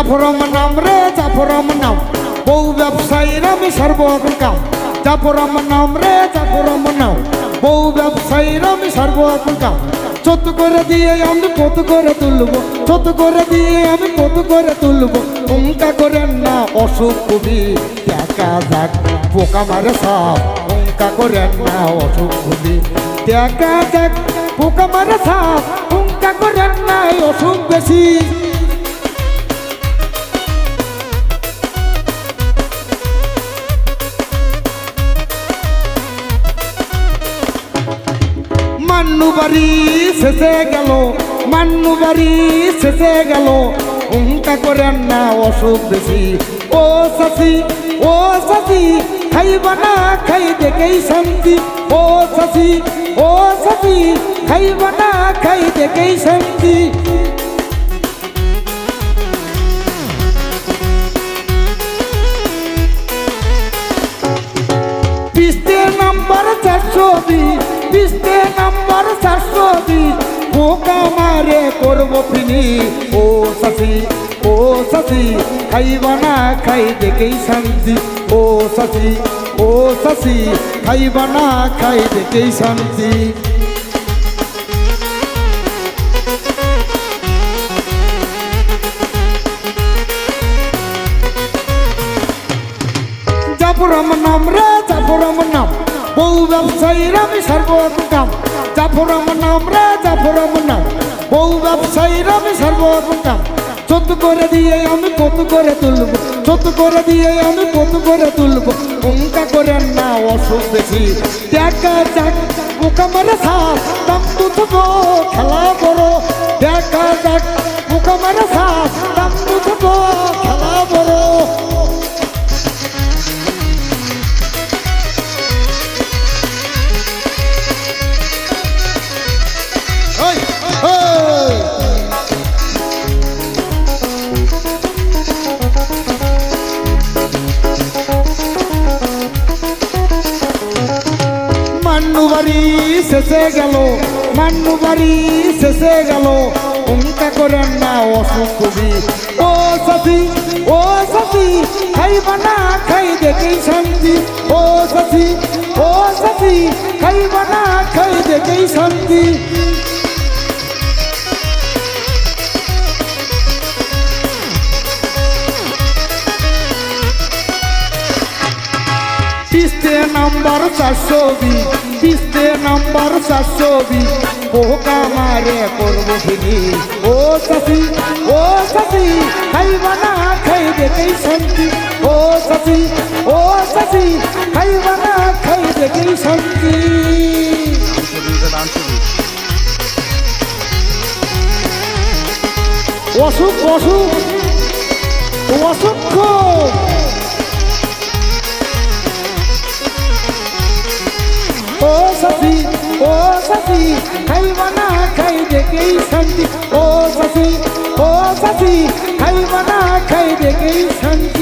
জাফরম নাম রে, জাফরম নাম। বউ ব্যবসায়ীর আমি সর্বরকম কাম জাফরম নাম রে, জাফরম নাম। বউ ব্যবসায়ীর আমি সর্বরকম কাম ছোট করে দিয়ে আমি কত করে তুলবো ছোট করে দিয়ে আমি কত করে তুলবো। উঙ্কা করে না অসুখ কবি দেখা যাক। পোকা মারে সাপ উঙ্কা করে না অসুখ কবি দেখা যাক। পোকা মারে সাপ উঙ্কা করে না অসুখ বেশি। মান্নু বাড়ি শেষে গেল মান্নু বাড়ি শেষে গেল। উঙ্কা করেন না অসুখ বেশি। ও শশি ও শশি, খাইবা না, খাই দেখেই শান্তি। ও শশি ও শশি, খাইবা না, খাই দেখেই শান্তি। পিস্তে নাম্বার চারশো বিশ। মারে করব ফিনি। ও শশি ও শশি, খাইবা না খাই দেখেই শান্তি। ও শশি ও শশি, খাইবা না খাই দেখেই শান্তি। জাফরম নাম রে, জাফরম নাম। বউ ব্যবসায়ীর আমি সর্বরকম কাম জাফরম নাম রে, জাফরম নাম। ব্যবসায়ীর আমি কাম ছোট করে দিয়ে আমি কত করে তুলবো। ছোট করে দিয়ে আমি কত করে তুলবো। অঙ্কা করে না অসুখ বেশি দেখা যাক পোকা মারে সাপ দাম দুটো খেলা করো দেখা যাক পোকা মারে সাপ দাম দুটো খেলা করো ওই বাড়ি শেষে গেল, মান্নু বাড়ি শেষে গেল। অঙ্কা করেন না অসুখ কবি। ও সখী ও সখী খাইবা না, খাই দেখেই শান্তি। ও সখী ও সখী খাইবা না, খাই দেখেই শান্তি। নাম্বার চারশো বিশ নাম্বার বিশ। পোকা মারে করব ফিনি ও শশি ও শশি, খাইবা না, খাই দেখেই শান্তি। ও শশি ও শশি, খাইবা না, খাই দেখেই শান্তি। অসুখ অসুখ অসুখ ও সখী ও সখী খাইবা না, খাই দেখেই শান্তি। ও সখী ও সখী খাইবা না, খাই দেখেই শান্তি।